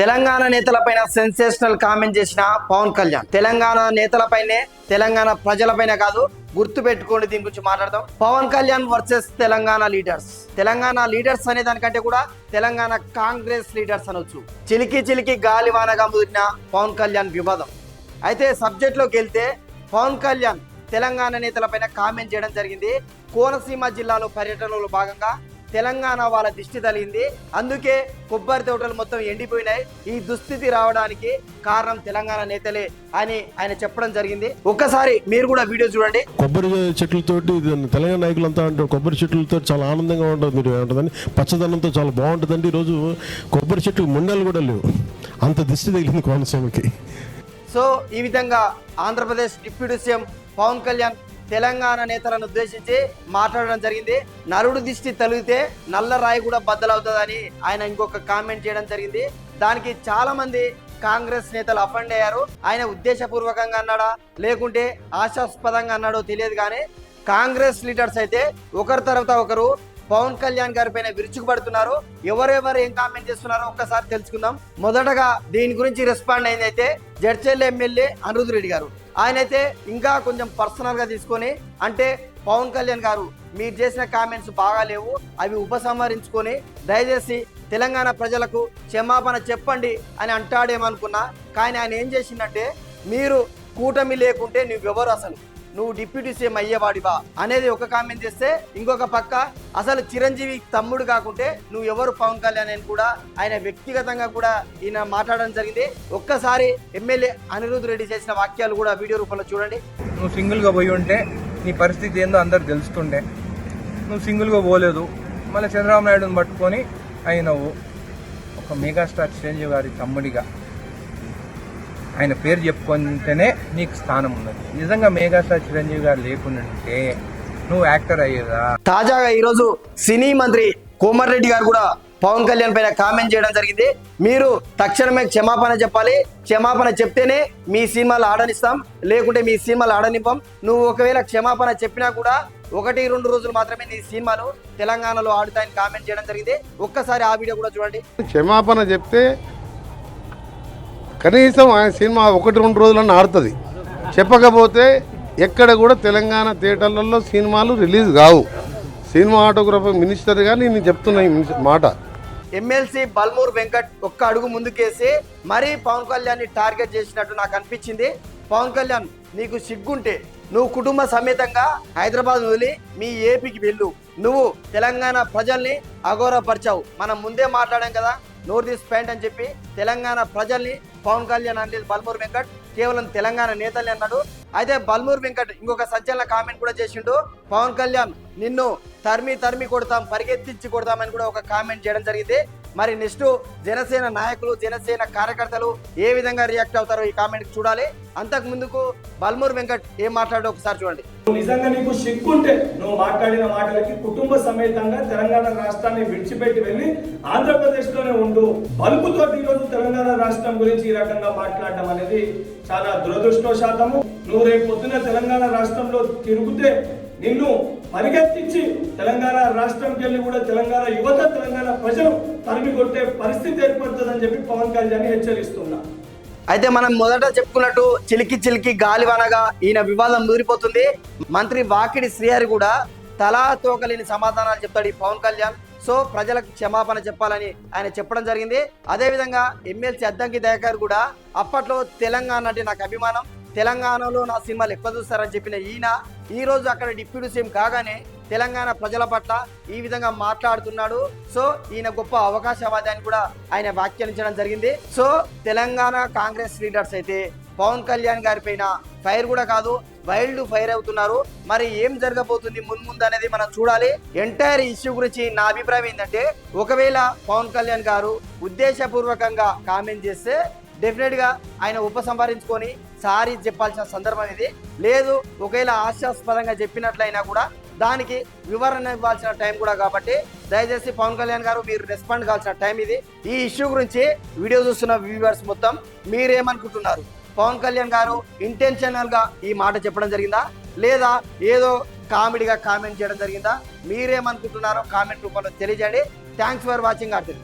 Telangana నేతలపైన sensational comment చేసిన పవన్ కళ్యాణ్. తెలంగాణ నేతలపైనే తెలంగాణ ప్రజలపైన కాదు గుర్తు పెట్టుకోండి దీని గురించి మాట్లాడదాం. Pawan Kalyan versus Telangana leaders. Telangana leaders అనే దానికంటే కూడా తెలంగాణ కాంగ్రెస్ లీడర్స్ అనొచ్చు. చిలికి చిలికి గాలివానగా ముదిరిన పవన్ కళ్యాణ్ వివాదం. అయితే సబ్జెక్ట్లోకి వెళ్తే పవన్ కళ్యాణ్ తెలంగాణ నేతలపైన కామెంట్ చేయడం జరిగింది. కోనసీమ జిల్లాలో పర్యటనలో భాగంగా తెలంగాణ వాళ్ళ దిష్టి తగిలింది అందుకే కొబ్బరి తోటలు మొత్తం ఎండిపోయినాయి. ఈ దుస్థితి రావడానికి కారణం తెలంగాణ నేతలే అని ఆయన చెప్పడం జరిగింది. ఒక్కసారి మీరు కూడా వీడియో చూడండి. కొబ్బరి చెట్లతోటి ఇది తెలంగాణ నాయకులంతా అంటారు కొబ్బరి చెట్లతో చాలా ఆనందంగా ఉంటుంది మీరు ఏమంటుందని పచ్చదనంతో చాలా బాగుంటుందండి. ఈరోజు కొబ్బరి చెట్టు ముండలు కూడా లేవు. అంత దిష్టి తగిలింది కోనసీమకి. సో ఈ విధంగా ఆంధ్రప్రదేశ్ డిప్యూటీ సీఎం పవన్ కళ్యాణ్ తెలంగాణ నేతలను ఉద్దేశించి మాట్లాడడం జరిగింది. నరుడు దిష్టి తలిగితే నల్ల రాయి కూడా బద్దలవుతుందని ఆయన ఇంకొక కామెంట్ చేయడం జరిగింది. దానికి చాలా మంది కాంగ్రెస్ నేతలు అఫండ్ అయ్యారు. ఆయన ఉద్దేశపూర్వకంగా అన్నాడా? లేకుంటే ఆశాస్పదంగా అన్నాడో తెలియదు కానీ కాంగ్రెస్ లీడర్స్ అయితే ఒకరి తర్వాత ఒకరు పవన్ కళ్యాణ్ గారి పైన విరుచుకుపడుతున్నారు. ఎవరెవరు ఏం కామెంట్ చేస్తున్నారో ఒక్కసారి తెలుసుకుందాం. మొదటగా దీని గురించి రెస్పాండ్ అయింది అయితే జడ్చెల్ ఎమ్మెల్యే అనిరుద్ రెడ్డి గారు. ఆయన అయితే ఇంకా కొంచెం పర్సనల్గా తీసుకొని అంటే పవన్ కళ్యాణ్ గారు మీరు చేసిన కామెంట్స్ బాగాలేవు అవి ఉపసంహరించుకొని దయచేసి తెలంగాణ ప్రజలకు క్షమాపణ చెప్పండి అని అంటాడేమనుకున్నా కానీ ఆయన ఏం చేసిందంటే మీరు కూటమి లేకుంటే నువ్వెవరు అసలు? నువ్వు డిప్యూటీ సీఎం అయ్యేవాడివా? అనేది ఒక కామెంట్ చేస్తే ఇంకొక పక్క అసలు చిరంజీవి తమ్ముడు కాకుంటే నువ్వు ఎవరు పవన్ కళ్యాణ్ అని కూడా ఆయన వ్యక్తిగతంగా కూడా ఈయన మాట్లాడడం జరిగింది. ఒక్కసారి ఎమ్మెల్యే అనిరుద్ రెడ్డి చేసిన వాక్యాలు కూడా వీడియో రూపంలో చూడండి. నువ్వు సింగిల్గా పోయి ఉంటే నీ పరిస్థితి ఏందో అందరు తెలుస్తుండే. నువ్వు సింగిల్గా పోలేదు. మళ్ళీ చంద్రబాబు నాయుడుని పట్టుకొని అయినవు. ఒక మెగాస్టార్ చిరంజీవి గారి తమ్ముడిగా. ఆయన పేరు చెప్పుకుంటేనే నీకు స్థానం ఉన్నది. నిజంగా మెగాస్టార్ చిరంజీవి గారు లేకుంటే నువ్వు యాక్టర్ అయ్యేదా? తాజాగా ఈరోజు సినీ మంత్రి కోమటిరెడ్డి గారు కూడా పవన్ కళ్యాణ్ పైన కామెంట్ చేయడం జరిగింది. మీరు తక్షణమే క్షమాపణ చెప్పాలి. క్షమాపణ చెప్తేనే మీ సినిమాలు ఆడనిస్తాం. లేకుంటే మీ సినిమాలు ఆడనివ్వం. నువ్వు ఒకవేళ క్షమాపణ చెప్పినా కూడా ఒకటి రెండు రోజులు మాత్రమే నీ సినిమాలు తెలంగాణలో ఆడుతాయని కామెంట్ చేయడం జరిగింది. ఒక్కసారి ఆ వీడియో కూడా చూడండి. క్షమాపణ చెప్తే కనీసం ఆయన సినిమా ఒకటి రెండు రోజులన్నా ఆడుతుంది. చెప్పకపోతే ఎక్కడ కూడా తెలంగాణ థియేటర్లలో సినిమాలు రిలీజ్ కావు. సినిమా ఆటోగ్రఫర్ మినిస్టర్గా నేను చెప్తున్నా ఈ మాట. ఎమ్మెల్సీ బల్మూర్ వెంకట్ ఒక్క అడుగు ముందుకేసి మరీ పవన్ కళ్యాణ్ని టార్గెట్ చేసినట్టు నాకు అనిపించింది. పవన్ కళ్యాణ్ నీకు సిగ్గుంటే నువ్వు కుటుంబ సమేతంగా హైదరాబాద్ వదిలి మీ ఏపీకి వెళ్ళు. నువ్వు తెలంగాణ ప్రజల్ని అగౌరవపరిచావు. మనం ముందే మాట్లాడాం కదా. నోర్ దిస్ ప్యాంట్ అని చెప్పి తెలంగాణ ప్రజల్ని పవన్ కళ్యాణ్ అంటే బల్మూర్ వెంకట్ కేవలం తెలంగాణ నేతలే అన్నాడు. అయితే బల్మూర్ వెంకట్ ఇంకొక సజ్జల కామెంట్ కూడా చేసిండు. పవన్ కళ్యాణ్ నిన్ను తరిమి తరిమి కొడతాం పరిగెత్తించి కొడతామని కూడా ఒక కామెంట్ చేయడం జరిగింది. మరి నెక్స్ట్ జనసేన నాయకులు జనసేన కార్యకర్తలు ఏ విధంగా రియాక్ట్ అవుతారో ఈ కామెంట్ చూడాలి. అంతకు ముందుకు బల్మూర్ వెంకట్ ఏం మాట్లాడో ఒకసారి చూడండి. నువ్వు నిజంగా నీకు సిగ్గుంటే నువ్వు మాట్లాడిన మాటలకి కుటుంబ సమేతంగా తెలంగాణ రాష్ట్రాన్ని విడిచిపెట్టి వెళ్ళి ఆంధ్రప్రదేశ్లోనే ఉండు. బల్బుతో ఈరోజు తెలంగాణ రాష్ట్రం గురించి ఈ రకంగా మాట్లాడడం అనేది చాలా దురదృష్టవశాతము. నువ్వు రేపు పొద్దున తెలంగాణ రాష్ట్రంలో తిరుగుతే నిన్ను పరిగెత్తించి తెలంగాణ రాష్ట్రంకి వెళ్ళి కూడా తెలంగాణ యువత తెలంగాణ ప్రజలు తరిమి కొట్టే పరిస్థితి ఏర్పడుతుందని చెప్పి పవన్ కళ్యాణ్ హెచ్చరిస్తున్నా. అయితే మనం మొదట చెప్పుకున్నట్టు చిలికి చిలికి గాలివనగా ఈయన వివాదం ముదిరిపోతుంది. మంత్రి వాకిడి శ్రీహరి కూడా తలా తోకలేని సమాధానాలు చెప్తాడు ఈ పవన్ కళ్యాణ్. సో ప్రజలకు క్షమాపణ చెప్పాలని ఆయన చెప్పడం జరిగింది. అదేవిధంగా ఎమ్మెల్సీ అద్దంకి దయాకర్ కూడా అప్పట్లో తెలంగాణ అంటే నాకు అభిమానం. తెలంగాణలో నా సినిమాలు ఎక్కువ చూస్తారని చెప్పిన ఈయన ఈరోజు అక్కడ డిప్యూటీ సీఎం కాగానే తెలంగాణ ప్రజల పట్ల ఈ విధంగా మాట్లాడుతున్నాడు. సో ఈయన గొప్ప అవకాశవాది అని కూడా ఆయన వ్యాఖ్యానించడం జరిగింది. సో తెలంగాణ కాంగ్రెస్ లీడర్స్ అయితే పవన్ కళ్యాణ్ గారి పైన ఫైర్ కూడా కాదు వైల్డ్ ఫైర్ అవుతున్నారు. మరి ఏం జరగబోతుంది మున్ముందు అనేది మనం చూడాలి. ఎంటైర్ ఇష్యూ గురించి నా అభిప్రాయం ఏంటంటే ఒకవేళ పవన్ కళ్యాణ్ గారు ఉద్దేశపూర్వకంగా కామెంట్ చేస్తే డెఫినెట్గా ఆయన ఉపసంహరించుకొని సారీ చెప్పాల్సిన సందర్భం ఇది. లేదు ఒకవేళ హాస్యాస్పదంగా చెప్పినట్లయినా కూడా దానికి వివరణ ఇవ్వాల్సిన టైం కూడా కాబట్టి దయచేసి పవన్ కళ్యాణ్ గారు మీరు రెస్పాండ్ కావాల్సిన టైం ఇది. ఈ ఇష్యూ గురించి వీడియో చూస్తున్న వ్యూవర్స్ మొత్తం మీరేమనుకుంటున్నారు? పవన్ కళ్యాణ్ గారు ఇంటెన్షనల్గా ఈ మాట చెప్పడం జరిగిందా? లేదా ఏదో కామెడీగా కామెంట్ చేయడం జరిగిందా? మీరేమనుకుంటున్నారో కామెంట్ రూపంలో తెలియజేయండి. Thanks for watching ఆర్టిల్